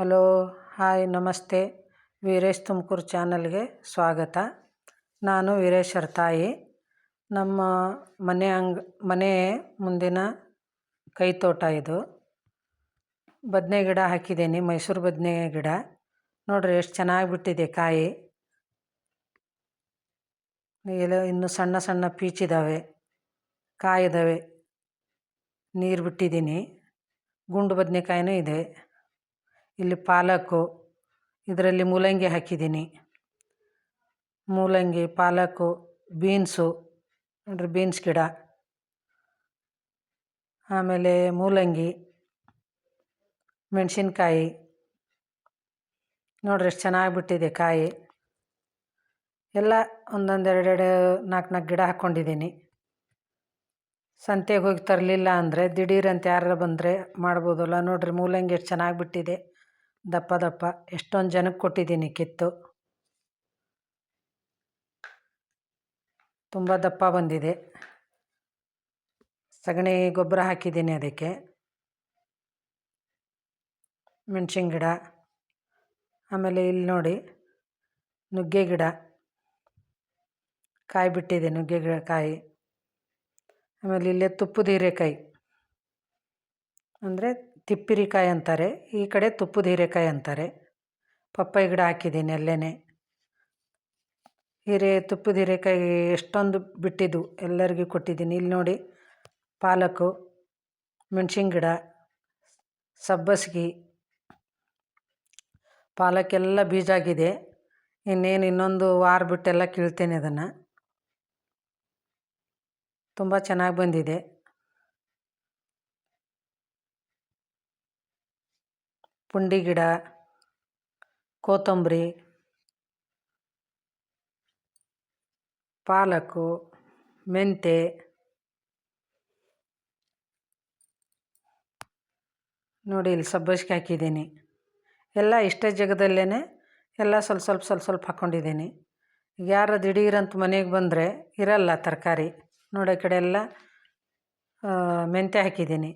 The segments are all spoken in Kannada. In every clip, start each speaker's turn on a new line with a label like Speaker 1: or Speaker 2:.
Speaker 1: ಹಲೋ, ಹಾಯ್, ನಮಸ್ತೆ. ವೀರೇಶ್ ತುಮಕೂರು ಚಾನಲ್ಗೆ ಸ್ವಾಗತ. ನಾನು ವೀರೇಶರ ತಾಯಿ ನಮ್ಮ ಮನೆ ಅಂಗ್, ಮನೆ ಮುಂದಿನ ಕೈ ತೋಟ ಇದು. ಬದನೆ ಗಿಡ ಹಾಕಿದ್ದೀನಿ, ಮೈಸೂರು ಬದನೆ ಗಿಡ. ನೋಡ್ರಿ, ಎಷ್ಟು ಚೆನ್ನಾಗಿ ಬಿಟ್ಟಿದೆ ಕಾಯಿ. ಎಲ್ಲ ಇನ್ನು ಸಣ್ಣ ಸಣ್ಣ ಪೀಚಿದ್ದಾವೆ ಕಾಯಿದ್ದಾವೆ ನೀರು ಬಿಟ್ಟಿದ್ದೀನಿ. ಗುಂಡು ಬದನೆಕಾಯಿನೂ ಇದೆ. ಇಲ್ಲಿ ಪಾಲಕು ಇದರಲ್ಲಿ ಮೂಲಂಗಿ ಹಾಕಿದ್ದೀನಿ. ಮೂಲಂಗಿ ಪಾಲಕು ಬೀನ್ಸು ನೋಡ್ರಿ ಬೀನ್ಸ್ ಗಿಡ, ಆಮೇಲೆ ಮೂಲಂಗಿ, ಮೆಣಸಿನ್ಕಾಯಿ. ನೋಡ್ರಿ ಎಷ್ಟು ಚೆನ್ನಾಗಿ ಬಿಟ್ಟಿದೆ ಕಾಯಿ. ಎಲ್ಲ ಒಂದೊಂದು ಎರಡೆರಡು ನಾಲ್ಕು ನಾಲ್ಕು ಗಿಡ ಹಾಕ್ಕೊಂಡಿದ್ದೀನಿ ಸಂತೆಗೆ ಹೋಗಿ ತರಲಿಲ್ಲ ಅಂದರೆ ದಿಢೀರಂತ ಯಾರು ಬಂದರೆ ಮಾಡ್ಬೋದಲ್ಲ. ನೋಡಿರಿ ಮೂಲಂಗಿ ಎಷ್ಟು ಚೆನ್ನಾಗಿ ಬಿಟ್ಟಿದೆ ದಪ್ಪ ದಪ್ಪ. ಎಷ್ಟೊಂದು ಜನಕ್ಕೆ ಕೊಟ್ಟಿದ್ದೀನಿ ಕಿತ್ತು. ತುಂಬ ದಪ್ಪ ಬಂದಿದೆ. ಸಗಣಿ ಗೊಬ್ಬರ ಹಾಕಿದ್ದೀನಿ ಅದಕ್ಕೆ. ಮೆಣಸಿನ ಗಿಡ. ಆಮೇಲೆ ಇಲ್ಲಿ ನೋಡಿ, ನುಗ್ಗೆ ಗಿಡ. ಕಾಯಿ ಬಿಟ್ಟಿದೆ ನುಗ್ಗೆ ಗಿಡ, ಕಾಯಿ. ಆಮೇಲೆ ಇಲ್ಲೇ ತುಪ್ಪದ ಹೀರೆಕಾಯಿ. ಅಂದರೆ ತಿಪ್ಪಿರಿಕಾಯಿ ಅಂತಾರೆ, ಈ ಕಡೆ ತುಪ್ಪದ ಹೀರೆಕಾಯಿ ಅಂತಾರೆ. ಪಪ್ಪಾಯಿ ಗಿಡ ಹಾಕಿದ್ದೀನಿ ಅಲ್ಲೇ ಹೀರೆ ತುಪ್ಪದ ಹೀರೆಕಾಯಿ ಎಷ್ಟೊಂದು ಬಿಟ್ಟಿದ್ದು ಎಲ್ಲರಿಗೂ ಕೊಟ್ಟಿದ್ದೀನಿ. ಇಲ್ಲಿ ನೋಡಿ, ಪಾಲಕು, ಮೆಣಸಿನ ಗಿಡ, ಸಬ್ಬಸ್ಗೆ ಪಾಲಕ್ಕೆಲ್ಲ ಬೀಜ ಆಗಿದೆ ಇನ್ನೇನು ಇನ್ನೊಂದು ವಾರ ಬಿಟ್ಟೆಲ್ಲ ಕೀಳ್ತೇನೆ ಅದನ್ನು. ತುಂಬ ಚೆನ್ನಾಗಿ ಬಂದಿದೆ. ಪುಂಡಿ ಗಿಡ, ಕೊತ್ತಂಬರಿ, ಪಾಲಕು, ಮೆಂತೆ, ನೋಡಿ ಇಲ್ಲಿ ಸಬ್ಬಸ್ಗೆ ಹಾಕಿದ್ದೀನಿ. ಎಲ್ಲ ಇಷ್ಟೇ ಜಾಗದಲ್ಲೇ ಎಲ್ಲ ಸ್ವಲ್ಪ ಸ್ವಲ್ಪ ಸ್ವಲ್ಪ ಸ್ವಲ್ಪ ಹಾಕ್ಕೊಂಡಿದ್ದೀನಿ ಯಾರು ದಿಢೀರಂತ ಮನೆಗೆ ಬಂದರೆ ಇರಲ್ಲ ತರಕಾರಿ. ನೋಡಿ ಕಡೆ ಎಲ್ಲ ಮೆಂತ್ಯ ಹಾಕಿದ್ದೀನಿ.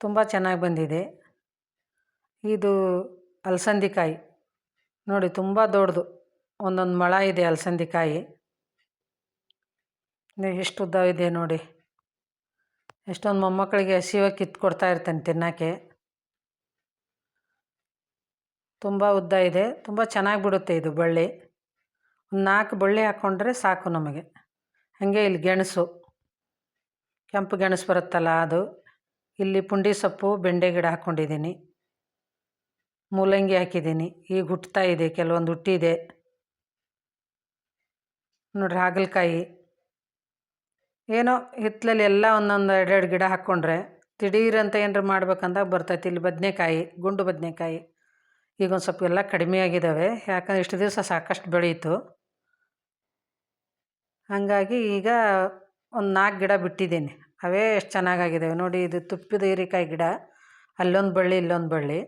Speaker 1: ತುಂಬ ಚೆನ್ನಾಗಿ ಬಂದಿದೆ. ಇದು ಅಲಸಂದಿ ಕಾಯಿ ನೋಡಿ ತುಂಬ ದೊಡ್ಡದು. ಒಂದೊಂದು ಮಳ ಇದೆ ಅಲಸಂದಿ ಕಾಯಿ ಎಷ್ಟು ಉದ್ದ ಇದೆ ನೋಡಿ. ಎಷ್ಟೊಂದು ಮೊಮ್ಮಕ್ಕಳಿಗೆ ಹಸಿವಾಗಿ ಕಿತ್ತು ಕೊಡ್ತಾ ಇರ್ತೇನೆ ತಿನ್ನೋಕ್ಕೆ. ತುಂಬ ಉದ್ದ ಇದೆ. ತುಂಬ ಚೆನ್ನಾಗಿ ಬಿಡುತ್ತೆ ಇದು ಬಳ್ಳಿ. ಒಂದು ನಾಲ್ಕು ಬಳ್ಳಿ ಹಾಕ್ಕೊಂಡ್ರೆ ಸಾಕು ನಮಗೆ. ಹಾಗೆ ಇಲ್ಲಿ ಗೆಣಸು. ಕೆಂಪು ಗೆಣಸು ಬರುತ್ತಲ್ಲ ಅದು. ಇಲ್ಲಿ ಪುಂಡಿ ಸೊಪ್ಪು, ಬೆಂಡೆ ಗಿಡ ಹಾಕ್ಕೊಂಡಿದ್ದೀನಿ ಮೂಲಂಗಿ ಹಾಕಿದ್ದೀನಿ. ಈಗ ಹುಟ್ತಾ ಇದೆ, ಕೆಲವೊಂದು ಹುಟ್ಟಿದೆ. ನೋಡ್ರಿ ಹಾಗಲಕಾಯಿ. ಏನೋ ಹಿತ್ತಲಲ್ಲಿ ಎಲ್ಲ ಒಂದೊಂದು ಎರಡೆರಡು ಗಿಡ ಹಾಕ್ಕೊಂಡ್ರೆ ದಿಢೀರಂತ ಏನಾರು ಮಾಡ್ಬೇಕಂದಾಗ ಬರ್ತೈತಿ. ಇಲ್ಲಿ ಬದನೆಕಾಯಿ, ಗುಂಡು ಬದನೆಕಾಯಿ. ಈಗ ಒಂದು ಸ್ವಲ್ಪ ಎಲ್ಲ ಕಡಿಮೆ ಆಗಿದ್ದಾವೆ ಯಾಕಂದ್ರೆ ಇಷ್ಟು ದಿವಸ ಸಾಕಷ್ಟು ಬೆಳೆಯಿತು. ಹಾಗಾಗಿ ಈಗ ಒಂದು ನಾಲ್ಕು ಗಿಡ ಬಿಟ್ಟಿದ್ದೀನಿ. ಅವೇ ಎಷ್ಟು ಚೆನ್ನಾಗಾಗಿದ್ದಾವೆ ನೋಡಿ ಇದು ತುಪ್ಪದ ಹೀರಿಕಾಯಿ ಗಿಡ. ಅಲ್ಲೊಂದು ಬಳ್ಳಿ, ಇಲ್ಲೊಂದು ಬಳ್ಳಿ.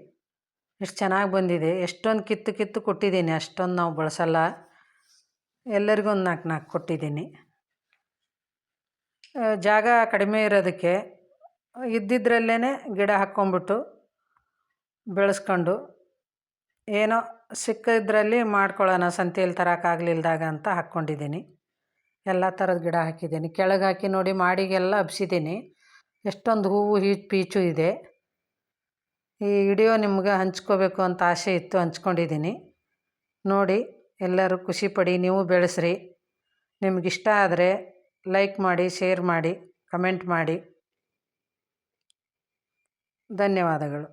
Speaker 1: ಎಷ್ಟು ಚೆನ್ನಾಗಿ ಬಂದಿದೆ. ಎಷ್ಟೊಂದು ಕಿತ್ತು ಕಿತ್ತು ಕೊಟ್ಟಿದ್ದೀನಿ. ಅಷ್ಟೊಂದು ನಾವು ಬಳಸಲ್ಲ. ಎಲ್ಲರಿಗೂ ಒಂದು ನಾಲ್ಕು ನಾಲ್ಕು ಕೊಟ್ಟಿದ್ದೀನಿ. ಜಾಗ ಕಡಿಮೆ ಇರೋದಕ್ಕೆ ಇದ್ದಿದ್ರಲ್ಲೇ ಗಿಡ ಹಾಕ್ಕೊಂಬಿಟ್ಟು ಬೆಳೆಸ್ಕೊಂಡು ಏನೋ ಸಿಕ್ಕಿದ್ರಲ್ಲಿ ಮಾಡ್ಕೊಳ್ಳೋಣ ಸಂತೆಯಲ್ಲಿ ತರೋಕ್ಕಾಗ್ಲಿಲ್ದಾಗ ಅಂತ ಹಾಕ್ಕೊಂಡಿದ್ದೀನಿ ಎಲ್ಲ ಥರದ ಗಿಡ ಹಾಕಿದ್ದೀನಿ. ಕೆಳಗೆ ಹಾಕಿ ನೋಡಿ ಮಾಡಿಗೆಲ್ಲ ಹಬ್ಸಿದ್ದೀನಿ. ಎಷ್ಟೊಂದು ಹೂವು ಹೀಚ್ ಪೀಚು ಇದೆ. ಈ ವಿಡಿಯೋ ನಿಮ್ಗೆ ಹಂಚ್ಕೋಬೇಕು ಅಂತ ಆಸೆ ಇತ್ತು, ಹಂಚ್ಕೊಂಡಿದ್ದೀನಿ. ನೋಡಿ, ಎಲ್ಲರೂ ಖುಷಿಪಡಿ ನೀವು ಬೆಳೆಸ್ರಿ. ನಿಮಗಿಷ್ಟ ಆದರೆ ಲೈಕ್ ಮಾಡಿ, ಶೇರ್ ಮಾಡಿ, ಕಮೆಂಟ್ ಮಾಡಿ. ಧನ್ಯವಾದಗಳು.